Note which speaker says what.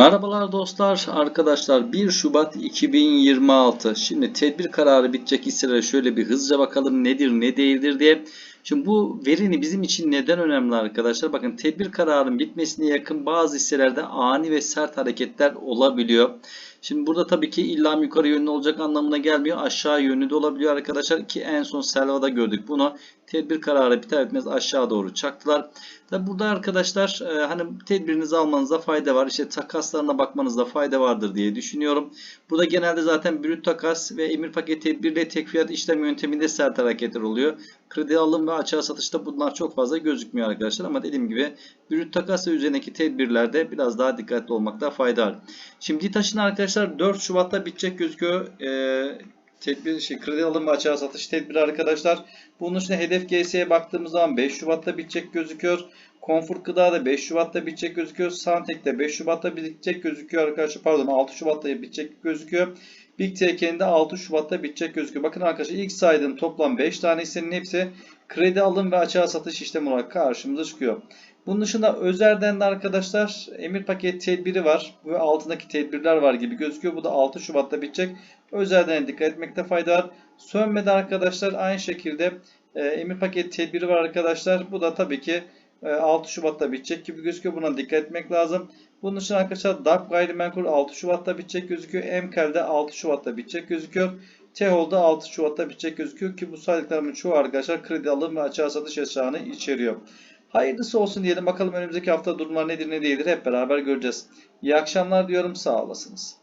Speaker 1: Merhabalar dostlar, arkadaşlar 1 Şubat 2026. Şimdi tedbir kararı bitecek hisselere şöyle bir hızlıca bakalım nedir ne değildir diye. Şimdi bu verinin bizim için neden önemli arkadaşlar? Bakın tedbir kararının bitmesine yakın bazı hisselerde ani ve sert hareketler olabiliyor. Şimdi burada tabii ki illa yukarı yönlü olacak anlamına gelmiyor. Aşağı yönlü de olabiliyor arkadaşlar ki en son Selva'da gördük bunu. Tedbir kararı biter bitmez aşağı doğru çaktılar. Tabi burada arkadaşlar e, hani tedbirinizi almanıza fayda var. İşte takaslarına bakmanızda fayda vardır diye düşünüyorum. Burada genelde zaten brüt takas ve emir paket tedbirle tek fiyat işlem yönteminde sert hareketler oluyor. Kredi alım ve açığa satışta bunlar çok fazla gözükmüyor arkadaşlar. Ama dediğim gibi brüt takas ve üzerindeki tedbirlerde biraz daha dikkatli olmakta fayda var. Şimdi DİTAŞ'ın arkadaşlar 4 Şubat'ta bitecek gözüküyor. Ee, tedbir şey kredi alım ve açığa satış tedbiri arkadaşlar. Bunun için hedef GS'ye baktığımız zaman 5 Şubat'ta bitecek gözüküyor. Comfort Gıda da 5 Şubat'ta bitecek gözüküyor. Santek de 5 Şubat'ta bitecek gözüküyor arkadaşlar. Pardon 6 Şubat'ta bitecek gözüküyor. Big Tech'in de 6 Şubat'ta bitecek gözüküyor. Bakın arkadaşlar ilk saydığım toplam 5 tane hissenin hepsi kredi alım ve açığa satış işlemi olarak karşımıza çıkıyor. Bunun dışında Özer'den de arkadaşlar emir paket tedbiri var. Ve altındaki tedbirler var gibi gözüküyor. Bu da 6 Şubat'ta bitecek. Özer'den dikkat etmekte fayda var. Sönmedi arkadaşlar aynı şekilde e, emir paket tedbiri var arkadaşlar. Bu da tabii ki 6 Şubat'ta bitecek gibi gözüküyor. Buna dikkat etmek lazım. Bunun için arkadaşlar DAP gayrimenkul 6 Şubat'ta bitecek gözüküyor. Emkel'de 6 Şubat'ta bitecek gözüküyor. Tehol'da 6 Şubat'ta bitecek gözüküyor ki bu saydıklarımın çoğu arkadaşlar kredi alım ve açığa satış hesabını içeriyor. Hayırlısı olsun diyelim. Bakalım önümüzdeki hafta durumlar nedir ne değildir hep beraber göreceğiz. İyi akşamlar diyorum. Sağ olasınız.